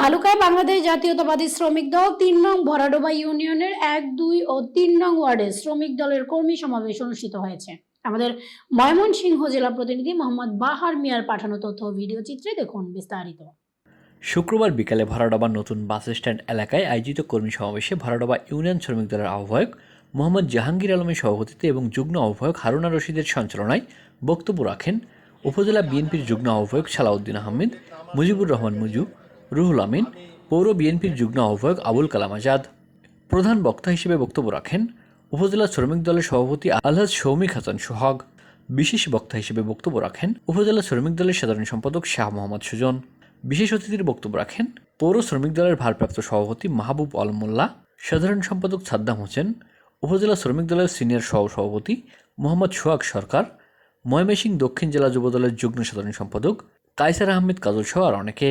ভালুকায় বাংলাদেশ জাতীয়তাবাদী শ্রমিক দল তিন নং ভরাডোবা ইউনিয়নের এক, দুই ও তিন নং ওয়ার্ডে শ্রমিক দলের কর্মী সমাবেশ অনুষ্ঠিত হয়েছে। আমাদের ময়মনসিংহ জেলা প্রতিনিধি মোহাম্মদ বাহার মিয়ার পাঠানো তথ্য ভিডিও চিত্রে দেখুন বিস্তারিত। শুক্রবার বিকালে ভরাডোবা নতুন বাস স্ট্যান্ড এলাকায় আয়োজিত কর্মী সমাবেশে ভরাডোবা ইউনিয়ন শ্রমিক দলের আহ্বায়ক মোহাম্মদ জাহাঙ্গীর আলমের সভাপতিত্বে এবং যুগ্ম আহ্বায়ক হারুনা রশিদের সঞ্চালনায় বক্তব্য রাখেন উপজেলা বিএনপির যুগ্ম আহ্বায়ক সালাউদ্দিন আহমেদ, মুজিবুর রহমান মুজু রুহুল আমিন, পৌর বিএনপির যুগ্ম আহ্বায়ক আবুল কালাম আজাদ। প্রধান বক্তা হিসেবে বক্তব্য রাখেন উপজেলা শ্রমিক দলের সভাপতি আলহাজ সৌমিক হাসান সোহাগ। বিশেষ বক্তা হিসেবে বক্তব্য রাখেন উপজেলা শ্রমিক দলের সাধারণ সম্পাদক শাহ মোহাম্মদ সুজন। বিশেষ অতিথির বক্তব্য রাখেন পৌর শ্রমিক দলের ভারপ্রাপ্ত সভাপতি মাহবুব আলম মোল্লা, সাধারণ সম্পাদক সাদ্দাম হোসেন, উপজেলা শ্রমিক দলের সিনিয়র সহ সভাপতি মোহাম্মদ সোহাগ সরকার ময়মেসিং দক্ষিণ জেলা যুবদলের যুগ্ম সাধারণ সম্পাদক কাইসার আহমেদ কাজল সহ আর অনেকে।